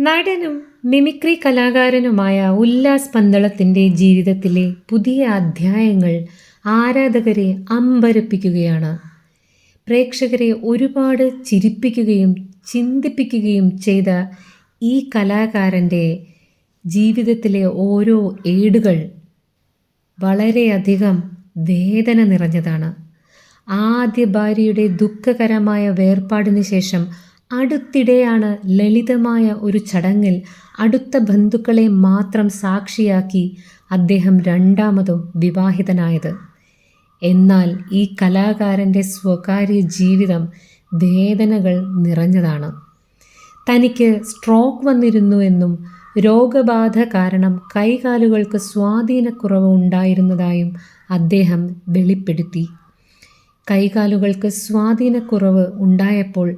നടനും മിമിക്രി കലാകാരനുമായ ഉല്ലാസ് പന്തളത്തിന്റെ ജീവിതത്തിലെ പുതിയ അധ്യായങ്ങൾ ആരാധകരെ അമ്പരപ്പിക്കുകയാണ്. പ്രേക്ഷകരെ ഒരുപാട് ചിരിപ്പിക്കുകയും ചിന്തിപ്പിക്കുകയും ചെയ്ത ഈ കലാകാരന്റെ ജീവിതത്തിലെ ഓരോ ഏടുകൾ വളരെയധികം വേദന നിറഞ്ഞതാണ്. ആദ്യ ഭാര്യയുടെ ദുഃഖകരമായ വേർപാടിന് ശേഷം അടുത്തിടെയാണ് ലളിതമായ ഒരു ചടങ്ങിൽ അടുത്ത ബന്ധുക്കളെ മാത്രം സാക്ഷിയാക്കി അദ്ദേഹം രണ്ടാമതും വിവാഹിതനായത്. എന്നാൽ ഈ കലാകാരന്റെ സ്വകാര്യ ജീവിതം വേദനകൾ നിറഞ്ഞതാണ്. തനിക്ക് സ്ട്രോക്ക് വന്നിരുന്നു എന്നും രോഗബാധ കാരണം കൈകാലുകൾക്ക് സ്വാധീനക്കുറവ് ഉണ്ടായിരുന്നതായും അദ്ദേഹം വെളിപ്പെടുത്തി. കൈകാലുകൾക്ക് സ്വാധീനക്കുറവ് ഉണ്ടായപ്പോൾ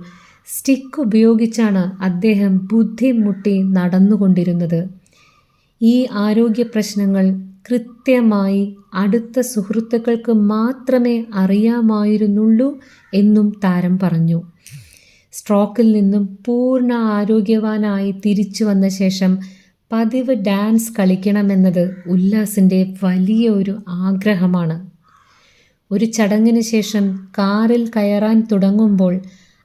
സ്റ്റിക്ക് ഉപയോഗിച്ചാണ് അദ്ദേഹം ബുദ്ധിമുട്ടി നടന്നുകൊണ്ടിരുന്നത്. ഈ ആരോഗ്യ പ്രശ്നങ്ങൾ കൃത്യമായി അടുത്ത സുഹൃത്തുക്കൾക്ക് മാത്രമേ അറിയാമായിരുന്നുള്ളൂ എന്നും താരം പറഞ്ഞു. സ്ട്രോക്കിൽ നിന്നും പൂർണ ആരോഗ്യവാനായി തിരിച്ചു വന്ന ശേഷം പതിവ് ഡാൻസ് കളിക്കണമെന്നത് ഉല്ലാസിന്റെ വലിയ ഒരു ആഗ്രഹമാണ്. ഒരു ചടങ്ങിന് ശേഷം കാറിൽ കയറാൻ തുടങ്ങുമ്പോൾ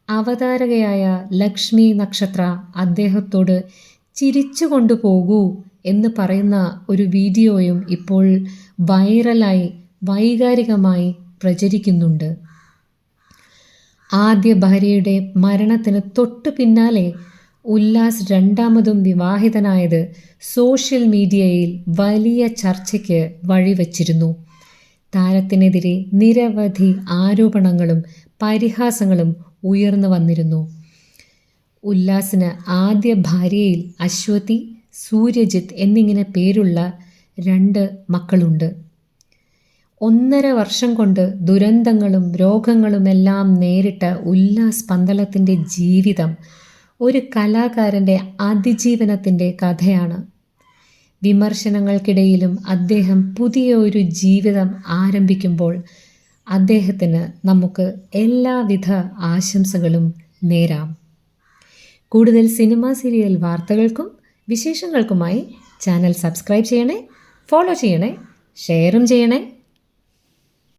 അവതാരകയായ ലക്ഷ്മി നക്ഷത്ര അദ്ദേഹത്തോട് ചിരിച്ചു കൊണ്ടുപോകൂ എന്ന് പറയുന്ന ഒരു വീഡിയോയും ഇപ്പോൾ വൈറലായി വൈകാരികമായി പ്രചരിക്കുന്നുണ്ട്. ആദ്യ ഭാര്യയുടെ മരണത്തിന് തൊട്ടു പിന്നാലെ ഉല്ലാസ് രണ്ടാമതും വിവാഹിതനായത് സോഷ്യൽ മീഡിയയിൽ വലിയ ചർച്ചയ്ക്ക് വഴിവച്ചിരുന്നു. താരത്തിനെതിരെ നിരവധി ആരോപണങ്ങളും പരിഹാസങ്ങളും ഉയർന്നു വന്നിരുന്നു. ഉല്ലാസിന് ആദ്യ ഭാര്യയിൽ അശ്വതി സൂര്യജിത്ത് എന്നിങ്ങനെ പേരുള്ള രണ്ട് മക്കളുണ്ട്. ഒന്നര വർഷം കൊണ്ട് ദുരന്തങ്ങളും രോഗങ്ങളുമെല്ലാം നേരിട്ട ഉല്ലാസ് പന്തളത്തിന്റെ ജീവിതം ഒരു കലാകാരന്റെ അതിജീവനത്തിന്റെ കഥയാണ്. വിമർശനങ്ങൾക്കിടയിലും അദ്ദേഹം പുതിയ ഒരു ജീവിതം ആരംഭിക്കുമ്പോൾ അദ്ദേഹത്തിന് നമുക്ക് എല്ലാവിധ ആശംസകളും നേരാം. കൂടുതൽ സിനിമ സീരിയൽ വാർത്തകൾക്കും വിശേഷങ്ങൾക്കുമായി ചാനൽ സബ്സ്ക്രൈബ് ചെയ്യണേ ഫോളോ ചെയ്യണേ ഷെയറും ചെയ്യണേ.